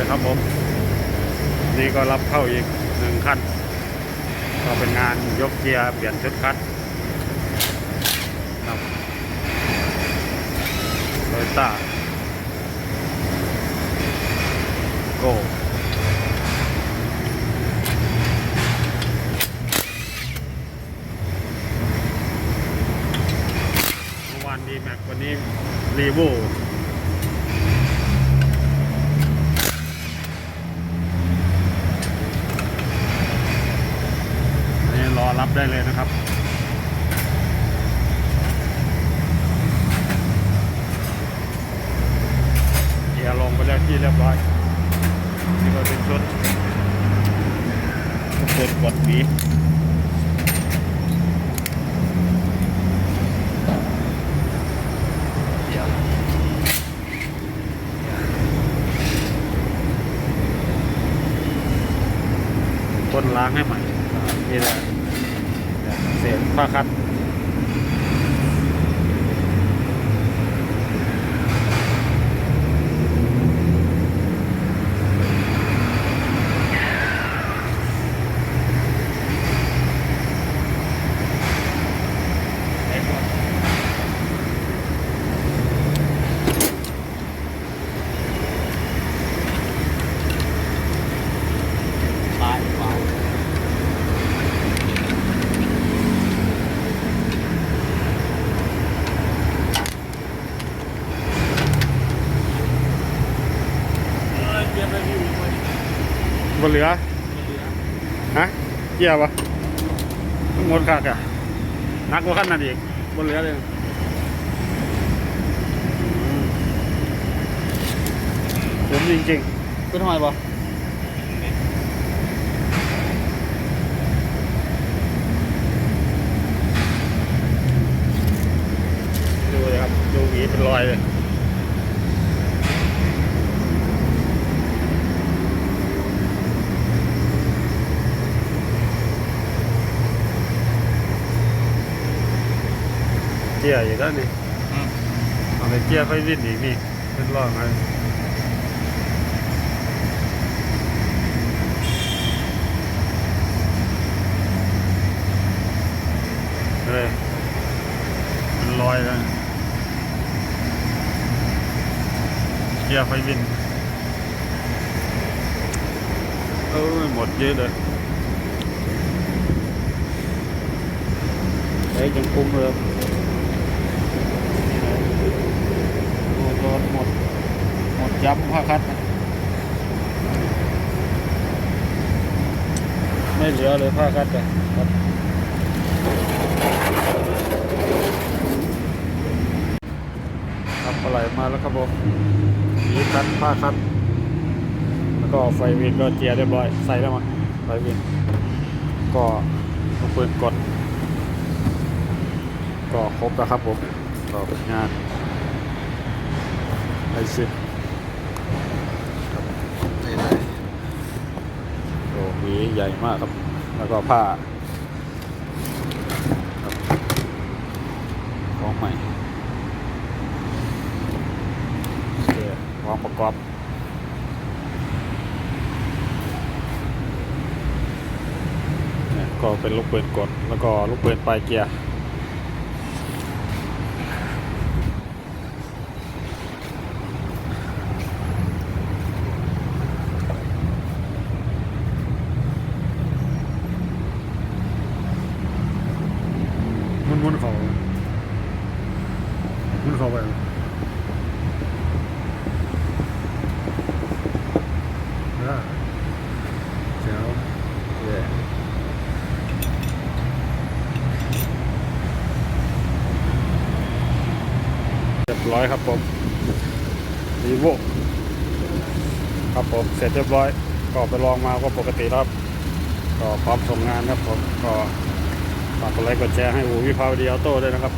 เลยครับผม นี่ก็รับเข้าอีกหนึ่งขั้นก็เป็นงานยกเกียร์เปลี่ยนชุดคัดครับโตโยต้าโกวานดีแม็กวันนี้รีโวนี่ รอรับได้เลยนะครับเกียร์ลงไปแล้วที่เรียบร้อย นี่ก็เป็นชุดเปิดกดหนีเดี๋ยวต้นล้างให้ใหม่อ่านี่แหละ เนี่ยเศษผ้าคัด ซ้ายขวา บนเหลือฮะเกี่ยวปะทั้งหมดคักอะนักกว่าขั้นนั้นอีกบนเหลือเลยอืมผมจริงขึ้นทำไมบ่ๆดูเลยครับ ดูหวีเป็นรอยเลย เกี่ยอยู่ด้านนี้เอาไปเกี่ยไฟวิ่นอีกนี่เป็นรอยมาเลยเป็นรอยแล้วเกี่ยไฟวิ่นเออหมดเยอะเลยเฮ้ยยังคุ้มเลยโอ้โดนหมด หมด ย้ำผ้าคัดนะไม่เหลือเลยผ้าคัดเลยครับครับอะไรมาแล้วครับผมมีคัดผ้าคัด แล้วก็ไฟวินก็เจียร์เรียบร้อยใส่แล้วมั้งไฟวิน ก็ลูกปืนกด ก็ครบแล้วครับผมก็เป็นงานไอซิปครับนี่เลยโอ้หวี ใหญ่มากครับ แล้วก็ผ้าของใหม่โอเควางประกอบก็เป็นลูกปืนกดแล้วก็ลูกปืนปลายเกียร์ มุนมุนๆเขามุนเขาไปอ่าเจ๋วเย่เรียบร้อยครับผมรีโวครับผม เสร็จเรียบร้อย ก็ไปลองมาก็ปกติแล้วครับ ก็พร้อมส่งงานครับผม ก็ ฝากกดไลค์กดแชร์ให้อูวิภาวดีออโต้ด้วยนะครับ